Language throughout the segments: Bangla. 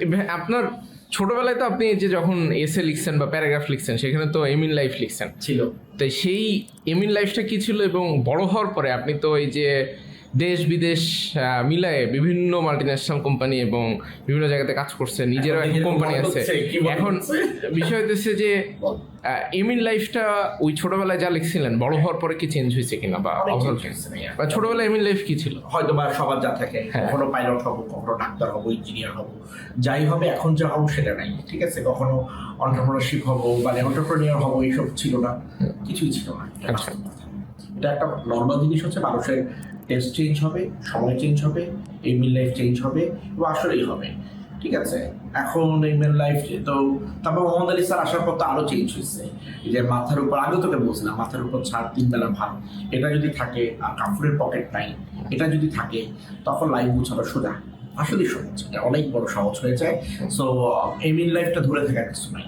এবার আপনার ছোটবেলায় তো আপনি যে যখন এসে লিখছেন বা প্যারাগ্রাফ লিখছেন সেখানে তো এমিন লাইফ লিখছেন। ছিল। তো সেই এমিন লাইফটা কি ছিল এবং বড় হওয়ার পরে আপনি তো এই যে দেশ বিদেশ মিলায়ে বিভিন্ন মাল্টিন্যাশনাল কোম্পানি এবং বিভিন্ন জায়গাতে কাজ করছে। নিজেরও একটা কোম্পানি আছে। এখন বিষয় হচ্ছে যে। এমিন লাইফটা ওই ছোটবেলায় যা লিখছিলেন বড় হওয়ার পরে কি চেঞ্জ হয়েছে কিনা বা। বা ছোটবেলায় এমিন লাইফ কি ছিল? হয়তো বা সবার যা থাকে হ্যাঁ। কখনো পাইলট হব কখনো ডাক্তার হব ইঞ্জিনিয়ার হব। যাই হবে এখন যা হব সেটা নাই ঠিক আছে? কখনো অন্টারপ্রনারশিপ হব মানে অন্টারপ্রেনিয়ার হব এইসব ছিল না। কিছুই ছিল না। এটা একটা নর্মাল জিনিস হচ্ছে, মানুষের টেস্ট চেঞ্জ হবে, সময় চেঞ্জ হবে এই মিল লাইফ চেঞ্জ হবে, এবং আসলেই হবে। ঠিক আছে? এখন এই মেন লাইফ তো, তারপর মোহাম্মদ আলী স্যার আসার পর তো আরও চেঞ্জ হয়েছে। যে মাথার উপর আগে তোকে বলছিলাম, মাথার উপর ছাড় তিন বেলা ভাত, এটা যদি থাকে, আর কাপড়ের পকেট নাই, এটা যদি থাকে, তখন লাইফ গুছানো সোজা। আসলে সহজ এটা অনেক বড় সহজ হয়ে যায়। সো এই লাইফটা ধরে থাকার কিছু নাই।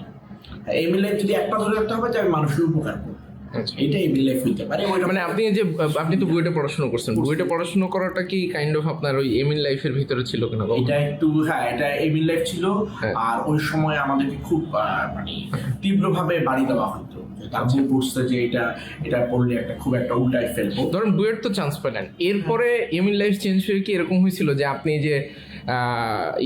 এই লাইফ যদি একটা ধরে রাখতে হবে, যে আমি মানুষের উপকার করব। আচ্ছা। এটাই লাইফ হইতে পারে। মানে আপনি যে আপনি তো বুয়েটে পড়াশোনা করছেন। বুয়েটে পড়াশোনা করাটা কি কাইন্ড অফ আপনার ওই এমিন লাইফের ভিতরে ছিল কিনা এটা একটু হ্যাঁ এটা এমিল লাইফ ছিল। হ্যাঁ। আর ওই সময় আমাদেরকে খুব মানে তীব্রভাবে বাড়ি দেওয়া হতো। তারপর বুঝতে যে এটা এটা পড়লে একটা খুব একটা উল্টায় ফেলব। ধরুন বুয়েট তো চান্স পেলেন। এরপরে এমিন লাইফ চেঞ্জ হয়ে কি এরকম হয়েছিল যে আপনি যে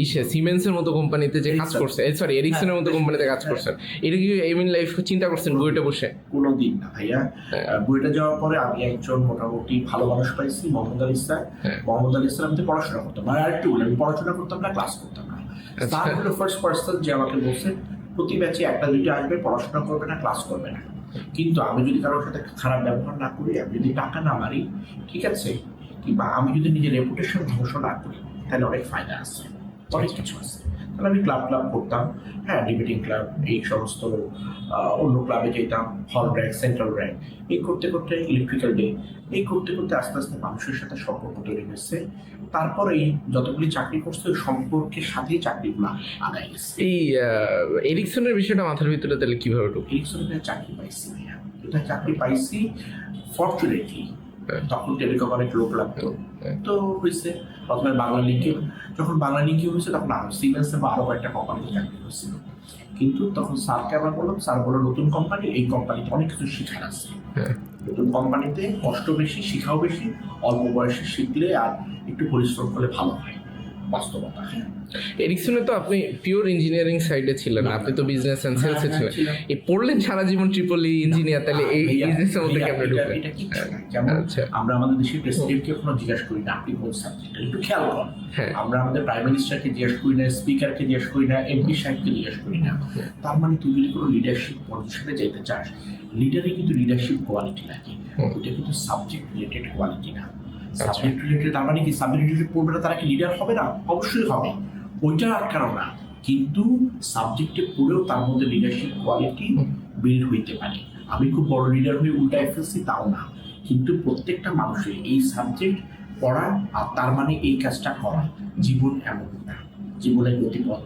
ইসে সিমেন্সের মতো কোম্পানিতে যে কাজ। করছেন সরি এরিক্সনের মতো কোম্পানিতে কাজ করছেন এটা কি এমিন লাইফ চিন্তা করছেন বুয়েটে বসে? কোনো দিন না ভাইয়া। হ্যাঁ। বুয়েটে যাওয়ার পরে আমি একজন মোটামুটি ভালো মানুষ পাইছি মোহাম্মদ আলী স্যার। হ্যাঁ। মোহাম্মদ আলী স্যার আমি তো পড়াশোনা করতাম আর আমি পড়াশোনা করতাম না ক্লাস করতাম না। আচ্ছা। স্যার হলো ফার্স্ট পার্সন যে আমাকে বলছে প্রতি ব্যাচে একটা দুইটা আসবে পড়াশোনা করবে না ক্লাস করবে না। কিন্তু আমি যদি কারোর সাথে খারাপ ব্যবহার না করি আমি যদি টাকা না মারি ঠিক আছে? কিংবা আমি যদি নিজের রেপুটেশন ধ্বংস না করি তাহলে অনেক ফায়দা আছে। অনেক কিছু আছে। তাহলে আমি ক্লাব ক্লাব করতাম। হ্যাঁ ডিবেটিং ক্লাব এই সমস্ত অন্য ক্লাবে যেতাম হল র্যাঙ্ক সেন্ট্রাল র্যাঙ্ক এই করতে করতে ইলেকট্রিক্যাল ডে এই করতে করতে আস্তে আস্তে মানুষের সাথে সম্পর্ক তৈরি হয়েছে। তারপরে এই যতগুলি চাকরি করছে ওই সম্পর্কের সাথেই চাকরিগুলো আগায় গেছে এই এরিকসনের বিষয়টা মাথার ভিতরে তাহলে কীভাবে ঢুকে এরিকসনের চাকরি পাইছি এটা চাকরি পাইছি? ফর্চুনেটলি। তখন টেলিকম অনেক লোক লাগতো। হ্যাঁ। তো হয়েছে প্রথমে বাংলা লিঙ্কে যখন বাংলা লিঙ্কে হয়েছে তখন আরও সিমেন্সে বা আরও কয়েকটা কোম্পানি চাকরি হয়েছিল। কিন্তু তখন স্যারকে আবার বললাম স্যার বলল নতুন কোম্পানি এই কোম্পানিতে অনেক কিছু শেখার আছে। হ্যাঁ। নতুন কোম্পানিতে কষ্ট বেশি শিখাও বেশি অল্প বয়সে শিখলে আর একটু পরিশ্রম করলে ভালো হয়। বাস্তবতা। হ্যাঁ এরিকসনে তো আপনি পিওর ইঞ্জিনিয়ারিং সাইডে ছিলেন আপনি তো বিজনেস এন্ড সেলসে হ্যাঁ, ছিলেন। এই পড়লেন সারা জীবন ট্রিপলি ইঞ্জিনিয়ার তাহলে এই বিজনেসের মধ্যে ভাইয়া, কেমনে ঢুকলেন আচ্ছা। আমরা আমাদের দেশের প্রেসিডেন্টকে কোনো জিজ্ঞাসা করি না আপনি কোন সাবজেক্ট একটু খেয়াল কর। হ্যাঁ। আমরা আমাদের প্রাইম মিনিস্টারকে জিজ্ঞাসা করি না স্পিকারকে জিজ্ঞাসা করি না এমপি সাহেবকে জিজ্ঞাসা করি না। তার মানে তুই যদি কোনো লিডারশিপ পজিশনে যেতে চাস লিডারে কিন্তু লিডারশিপ কোয়ালিটি লাগে। ওটা কিন্তু সাবজেক্ট রিলেটেড কোয়ালিটি না। সাবজেক্ট রিলেটেড তার মানে কি? সাবজেক্ট রিলেটেড পড়বে না তারা কি লিডার হবে না? অবশ্যই হবে। ওইটা আটকানো না। কিন্তু সাবজেক্টে পড়েও তার মধ্যে লিডারশিপ কোয়ালিটি। বিল্ড হইতে পারে। আমি খুব বড় লিডার হয়ে উল্টায় ফেলছি তাও না। কিন্তু প্রত্যেকটা মানুষের এই সাবজেক্ট পড়া আর তার মানে এই কাজটা করা জীবন এমন না। জীবনের গতিপথ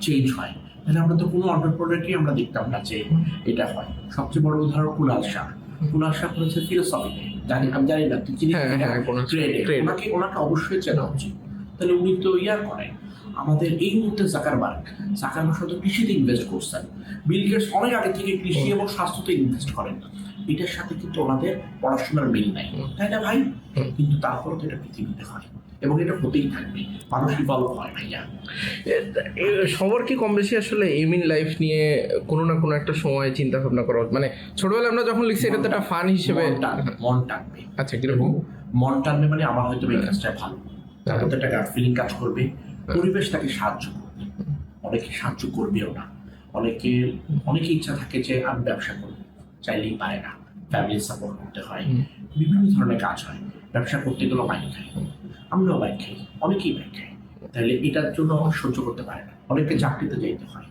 চেঞ্জ হয়। তাহলে আমরা তো কোনো অন্টারপ্রেনারকেই আমরা দেখতাম না যে এটা হয়। সবচেয়ে বড় উদাহরণ কুনাল শাহ। কুনাল শাহ করেছে ফিলোসফিতে জানি আমি জানি না তুই চিনিস হ্যাঁ? হ্যাঁ। ওনাকে ওনাকে অবশ্যই চেনা উচিত। তাহলে উনি তো ইয়া করেন আমাদের এই মুহূর্তে জাকারবার্গ জাকারবার্গ শুধু কৃষিতে ইনভেস্ট করছেন। বিল গেটস অনেক আগে থেকে কৃষি এবং স্বাস্থ্যতে ইনভেস্ট করেন। এটার সাথে কিন্তু ওনাদের পড়াশোনার মিল নাই। তাই না ভাই? কিন্তু তারপরে তো এটা পৃথিবীতে হয়। এবং এটা হতেই থাকবে। মানুষ ইভলভ হয় ভাইয়া সবার কি কম বেশি আসলে এমিন লাইফ নিয়ে কোনো না কোনো একটা সময় চিন্তা ভাবনা করা? মানে ছোটবেলায় আমরা যখন লিখছি এটা তো একটা ফান হিসেবে মন টানবে। আচ্ছা কীরকম? মন টানবে মানে আমার হয়তো এই কাজটা ভালো। তার মধ্যে একটা ফিলিং কাজ করবে। পরিবেশ তাকে সাহায্য করবে। অনেকে সাহায্য করবেও না। অনেকে অনেকে ইচ্ছা থাকে যে আমি ব্যবসা করব চাইলেই পারে না। ফ্যামিলি সাপোর্ট করতে হয়। বিভিন্ন ধরনের কাজ হয়। ব্যবসা করতে গেলেও বাইক খাই আমরাও বাইক খাই অনেকেই বাইক খাই তাহলে এটার জন্য সহ্য করতে পারে না। অনেকে চাকরিতে যাইতে হয়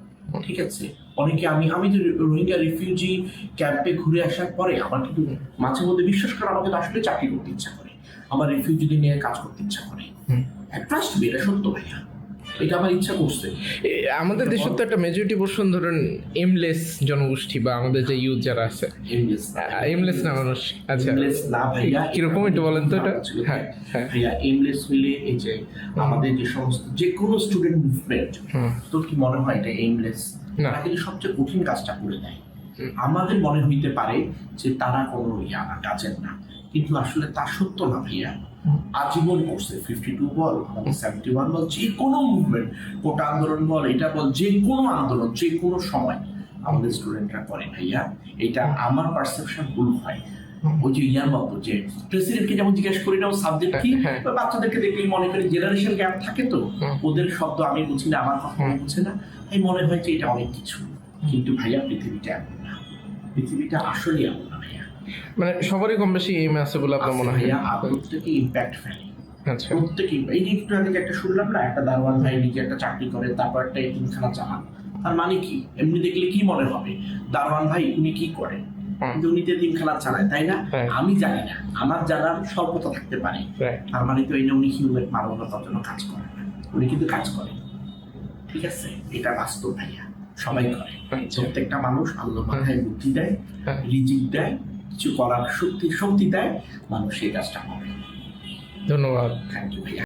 ঠিক আছে? অনেকে আমি আমি যে রোহিঙ্গা রিফিউজি ক্যাম্পে ঘুরে আসার পরে আমার কিন্তু মাঝে মধ্যে বিশ্বাস করে আমাকে তো আসলে চাকরি করতে ইচ্ছা করে। আমার রিফিউজিদের নিয়ে কাজ করতে ইচ্ছা করে। ট্রাস্ট এটা সত্য ভাইয়া। এটা আমার ইচ্ছা করছে। আমাদের দেশের তো একটা মেজরিটি পোর্শন ধরেন এমলেস জনগোষ্ঠী বা আমাদের যে ইউথ যারা আছে। এমলেস এমলেস না মানুষ। আচ্ছা। এমলেস না ভাইয়া কীরকম একটু বলেন তো এটা? হ্যাঁ, হ্যাঁ। ভাইয়া এমলেস হইলে এই যে আমাদের যে সমস্ত যে কোনো স্টুডেন্ট মুভমেন্ট। তোর কি মনে হয় এটা এইমলেস না। কিন্তু সবচেয়ে কঠিন কাজটা করে দেয় আমাদের মনে হইতে পারে যে তারা কোনো ইয়া না কাজের না। কিন্তু আসলে তা সত্য না ভাইয়া। আজীবন করছে fifty two ball seventy one ball যে কোনো মুভমেন্ট কোটা আন্দোলন বল এটা বল যে কোনো আন্দোলন যে কোনো সময় আমাদের স্টুডেন্টরা করে ভাইয়া এটা আমার পারসেপশন ভুল হয়। ওই যে ইয়ার মতো যে প্রেসিডেন্টকে যেমন জিজ্ঞেস করি না সাবজেক্ট কি? হ্যাঁ। বাচ্চাদেরকে দেখলেই মনে করি জেনারেশন গ্যাপ থাকে তো? ওদের শব্দ আমি বুঝি না আমার কথা। বুঝে না। তাই মনে হয় যে এটা অনেক কিছু। কিন্তু ভাইয়া পৃথিবীটা এমন না। পৃথিবীটা আসলে এমন। মানে সবারই কম বেশি আছে বলে আপনার মনে হয়? ভাইয়া প্রত্যেকে ইম্প্যাক্ট ফেলে। আচ্ছা। প্রত্যেকে এই যে একটু আগে একটা শুনলাম না একটা দারোয়ান ভাই নিজে একটা চাকরি করে তারপর একটা এতিমখানা চালান। তার মানে কি? এমনি দেখলে কি মনে হবে? দারোয়ান ভাই উনি কি করেন হুম। কিন্তু উনি তো এতিমখানা চালায় তাই না? হ্যাঁ। আমি জানি না। আমার জানার স্বল্পতা থাকতে পারে। তার মানে তো এই না উনি হিউম্যান মানবতার জন্য কাজ করে। উনি কিন্তু কাজ করে। ঠিক আছে? এটা বাস্তব ভাইয়া। সবাই করে। আচ্ছা। প্রত্যেকটা মানুষ আল্লাহ মাথায় বুদ্ধি দেয় হ্যাঁ। রিজিক দেয় কিছু করার শক্তি শক্তি দেয় মানুষ এই কাজটা করে। ধন্যবাদ। Thank you